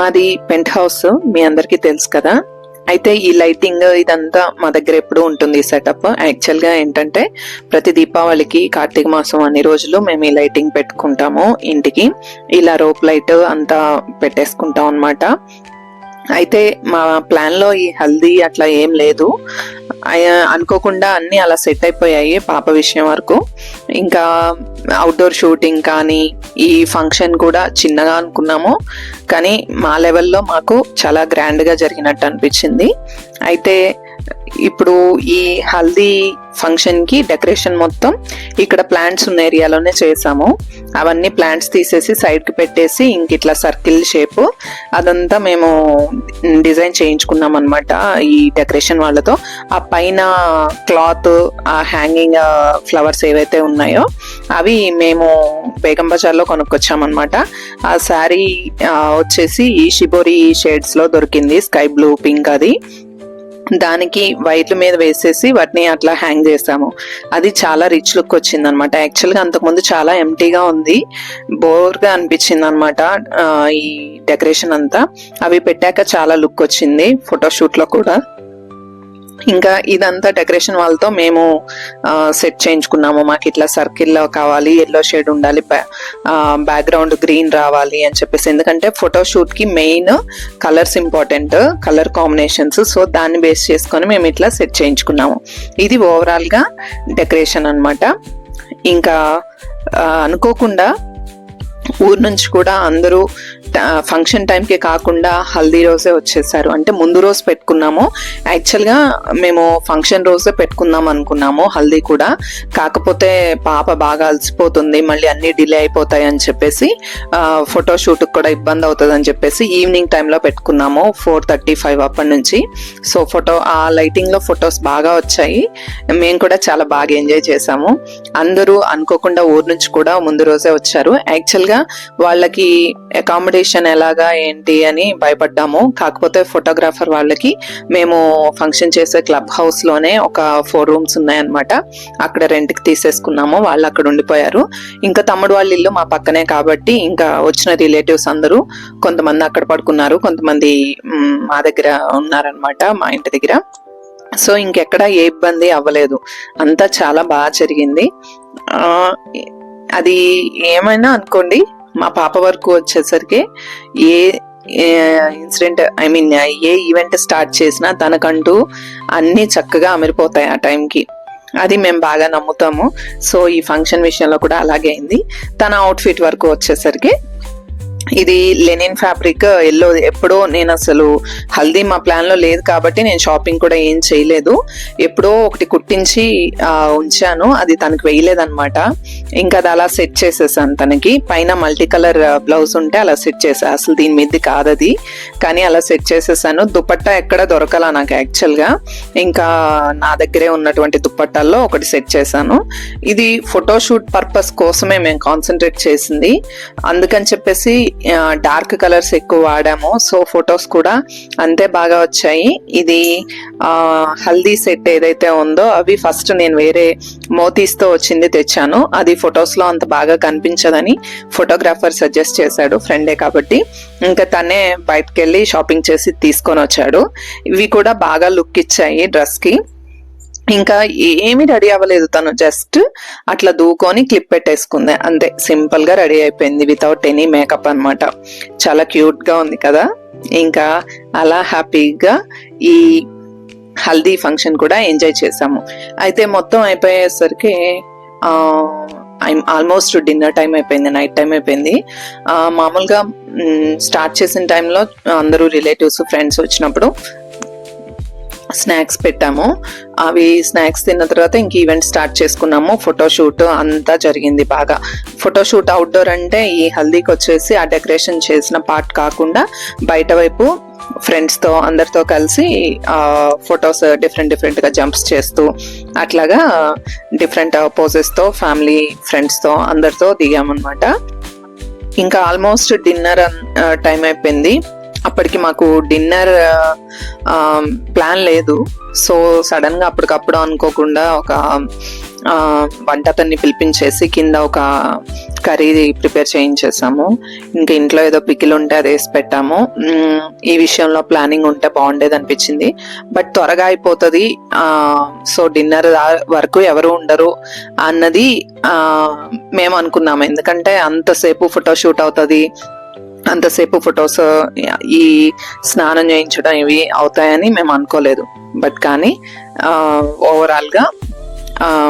మాది pent house మీ అందరికీ తెలుసు కదా. అయితే ఈ లైటింగ్ ఇదంతా మా దగ్గర ఎప్పుడు ఉంటుంది ఈ సెటప్. యాక్చువల్గా ఏంటంటే ప్రతి దీపావళికి కార్తీక మాసం అన్ని రోజులు మేము ఈ లైటింగ్ పెట్టుకుంటాము ఇంటికి. ఇలా రోప్ లైట్ అంతా పెట్టేసుకుంటాం అన్నమాట. అయితే మా ప్లాన్లో ఈ హల్దీ అట్లా ఏం లేదు. అనుకోకుండా అన్ని అలా సెట్ అయిపోయాయి పాప విషయం వరకు. ఇంకా అవుట్డోర్ షూటింగ్ కానీ ఈ ఫంక్షన్ కూడా చిన్నగా అనుకున్నాము. కానీ మా లెవెల్లో మాకు చాలా గ్రాండ్గా జరిగినట్టు అనిపించింది. అయితే ఇప్పుడు ఈ హల్దీ ఫంక్షన్కి డెకరేషన్ మొత్తం ఇక్కడ ప్లాంట్స్ ఉన్న ఏరియాలోనే చేసాము. అవన్నీ ప్లాంట్స్ తీసేసి సైడ్కి పెట్టేసి ఇంక ఇట్లా సర్కిల్ షేప్ అదంతా మేము డిజైన్ చేయించుకున్నాం అనమాట ఈ డెకరేషన్ వాళ్ళతో. ఆ పైన క్లాత్ ఆ హ్యాంగింగ్ ఫ్లవర్స్ ఏవైతే ఉన్నాయో అవి మేము బేగం బజార్లో కొనుక్కొచ్చామన్నమాట ఆ శారీ వచ్చేసి షిబోరి షేడ్స్లో దొరికింది. స్కై బ్లూ పింక్ అది. దానికి వైట్ల మీద వేసేసి వాటిని అట్లా హ్యాంగ్ చేసాము అది చాలా రిచ్ లుక్ వచ్చింది అనమాట యాక్చువల్గా అంతకుముందు చాలా ఎంటీగా ఉంది. బోర్గా అనిపించింది అనమాట ఈ డెకరేషన్ అంతా. అవి పెట్టాక చాలా లుక్ వచ్చింది ఫోటోషూట్లో కూడా. ఇంకా ఇదంతా డెకరేషన్ వాళ్ళతో మేము సెట్ చేయించుకున్నాము. మాకు ఇట్లా సర్కిల్లో కావాలి ఎల్లో షేడ్ ఉండాలి బ్యాక్గ్రౌండ్ గ్రీన్ రావాలి అని చెప్పేసి. ఎందుకంటే ఫోటోషూట్కి main colours important colour combinations so దాన్ని బేస్ చేసుకొని మేము ఇట్లా సెట్ చేయించుకున్నాము. ఇది ఓవరాల్గా డెకరేషన్ అనమాట ఇంకా అనుకోకుండా ఊరు నుంచి కూడా అందరూ ఫంక్షన్ టైంకి కాకుండా హల్దీ రోజే వచ్చేసారు. అంటే ముందు రోజు పెట్టుకున్నాము. యాక్చువల్గా మేము ఫంక్షన్ రోజే పెట్టుకుందాం అనుకున్నాము హల్దీ కూడా. కాకపోతే పాప బాగా అలసిపోతుంది మళ్ళీ అన్ని డిలే అయిపోతాయి అని చెప్పేసి ఫోటో కూడా ఇబ్బంది అవుతుంది అని చెప్పేసి ఈవినింగ్ టైంలో పెట్టుకున్నాము ఫోర్ థర్టీ ఫైవ్ అప్పటి నుంచి. సో ఫోటో ఆ లైటింగ్లో ఫొటోస్ బాగా వచ్చాయి. మేము కూడా చాలా బాగా ఎంజాయ్ చేసాము. అందరూ అనుకోకుండా ఊరు నుంచి కూడా ముందు రోజే వచ్చారు. యాక్చువల్ గా వాళ్ళకి అకామిడేషన్ ఎలాగా ఏంటి అని భయపడ్డాము. కాకపోతే ఫోటోగ్రాఫర్ వాళ్ళకి మేము ఫంక్షన్ చేసే క్లబ్ హౌస్లోనే ఒక ఫోర్ రూమ్స్ ఉన్నాయన్నమాట. అక్కడ రెంట్కి తీసేసుకున్నాము. వాళ్ళు అక్కడ ఉండిపోయారు. ఇంకా తమ్ముడు వాళ్ళ ఇల్లు మా పక్కనే కాబట్టి ఇంకా వచ్చిన రిలేటివ్స్ అందరూ కొంతమంది అక్కడ పడుకున్నారు. కొంతమంది మా దగ్గర ఉన్నారనమాట మా ఇంటి దగ్గర. సో ఇంకెక్కడ ఏ ఇబ్బంది అవ్వలేదు. అంతా చాలా బాగా జరిగింది. ఆ, అది ఏమైనా అనుకోండి మా పాప వరకు వచ్చేసరికి a incident I mean a event start చేసినా తనకంటూ అన్నీ చక్కగా అమిరిపోతాయి ఆ టైంకి అది మేము బాగా నమ్ముతాము. సో ఈ ఫంక్షన్ విషయంలో కూడా అలాగే అయింది. తన అవుట్ఫిట్ వరకు వచ్చేసరికి ఇది లెనిన్ ఫ్యాబ్రిక్ ఎల్లో ఎప్పుడో నేను అసలు హల్దీ మా ప్లాన్లో లేదు కాబట్టి నేను షాపింగ్ కూడా ఏం చేయలేదు. ఎప్పుడో ఒకటి కుట్టించి ఉంచాను. అది తనకి వేయలేదనమాట ఇంకా అది అలా సెట్ చేసేసాను తనకి. పైన మల్టీ కలర్ బ్లౌజ్ ఉంటే అలా సెట్ చేసా. అసలు దీని మీద కాదు అది కానీ అలా సెట్ చేసేసాను. దుపట్టా ఎక్కడ దొరకలా నాకు యాక్చువల్గా ఇంకా నా దగ్గరే ఉన్నటువంటి దుప్పట్టాల్లో ఒకటి సెట్ చేశాను. ఇది ఫోటోషూట్ పర్పస్ కోసమే మేము కాన్సన్ట్రేట్ చేసింది. అందుకని చెప్పేసి డార్క్ కలర్స్ ఎక్కువ వాడాము. సో ఫొటోస్ కూడా అంతే బాగా వచ్చాయి. ఇది హల్దీ సెట్ ఏదైతే ఉందో అవి ఫస్ట్ నేను వేరే మోతీస్తో వచ్చింది తెచ్చాను. అది ఫొటోస్లో అంత బాగా కనిపించదని ఫోటోగ్రాఫర్ సజెస్ట్ చేశాడు ఫ్రెండే కాబట్టి. ఇంకా తనే బయటకెళ్ళి షాపింగ్ చేసి తీసుకొని వచ్చాడు. ఇవి కూడా బాగా లుక్ ఇచ్చాయి డ్రెస్కి. ఇంకా ఏమి రెడీ అవ్వలేదు తను. జస్ట్ అట్లా దూకొని క్లిప్ పెట్టేసుకుంది. అంతే. సింపుల్గా రెడీ అయిపోయింది వితౌట్ ఎనీ మేకప్ అన్నమాట. చాలా క్యూట్గా ఉంది కదా. ఇంకా అలా హ్యాపీగా ఈ హల్దీ ఫంక్షన్ కూడా ఎంజాయ్ చేసాము అయితే మొత్తం అయిపోయేసరికి ఐమ్ ఆల్మోస్ట్ డిన్నర్ టైం అయిపోయింది నైట్ టైం అయిపోయింది. మామూలుగా స్టార్ట్ చేసిన టైంలో అందరూ రిలేటివ్స్ ఫ్రెండ్స్ వచ్చినప్పుడు స్నాక్స్ పెట్టాము. అవి స్నాక్స్ తిన్న తర్వాత ఇంక ఈవెంట్ స్టార్ట్ చేసుకున్నాము. ఫోటోషూట్ అంతా జరిగింది బాగా. ఫోటోషూట్ అవుట్డోర్ అంటే ఈ హల్దీకి వచ్చేసి ఆ డెకరేషన్ చేసిన పార్ట్ కాకుండా బయట వైపు ఫ్రెండ్స్తో అందరితో కలిసి ఫొటోస్ డిఫరెంట్ డిఫరెంట్గా జంప్స్ చేస్తూ అట్లాగా డిఫరెంట్ పోజెస్తో ఫ్యామిలీ ఫ్రెండ్స్తో అందరితో దిగామన్నమాట. ఇంకా ఆల్మోస్ట్ డిన్నర్ టైం అయిపోయింది. అప్పటికి మాకు డిన్నర్ ప్లాన్ లేదు. సో సడన్గా అప్పటికప్పుడు అనుకోకుండా ఒక వంట అతన్ని పిలిపించేసి కింద ఒక కర్రీ ప్రిపేర్ చేయించేసాము. ఇంకా ఇంట్లో ఏదో పికిల్ ఉంటే అది వేసి పెట్టాము. ఈ విషయంలో ప్లానింగ్ ఉంటే బాగుండేది అనిపించింది. బట్ త్వరగా అయిపోతుంది. సో డిన్నర్ వరకు ఎవరు ఉండరు అన్నది మేము అనుకున్నాము. ఎందుకంటే అంతసేపు ఫోటో షూట్ అవుతుంది. అంతసేపు ఫొటోస్ ఈ స్నానం చేయించడం ఇవి అవుతాయని మేము అనుకోలేదు. బట్ కానీ ఓవరాల్గా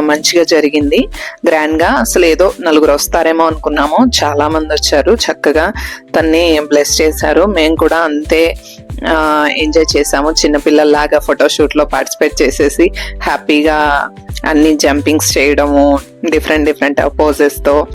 మంచిగా జరిగింది. గ్రాండ్గా అసలు ఏదో నలుగురు వస్తారేమో అనుకున్నాము. చాలా మంది వచ్చారు. చక్కగా తన్ని బ్లెస్ చేశారు. మేము కూడా అంతే ఎంజాయ్ చేసాము చిన్నపిల్లల్లాగా ఫోటోషూట్లో పార్టిసిపేట్ చేసేసి హ్యాపీగా అన్ని జంపింగ్స్ చేయడము డిఫరెంట్ డిఫరెంట్ పోజెస్తో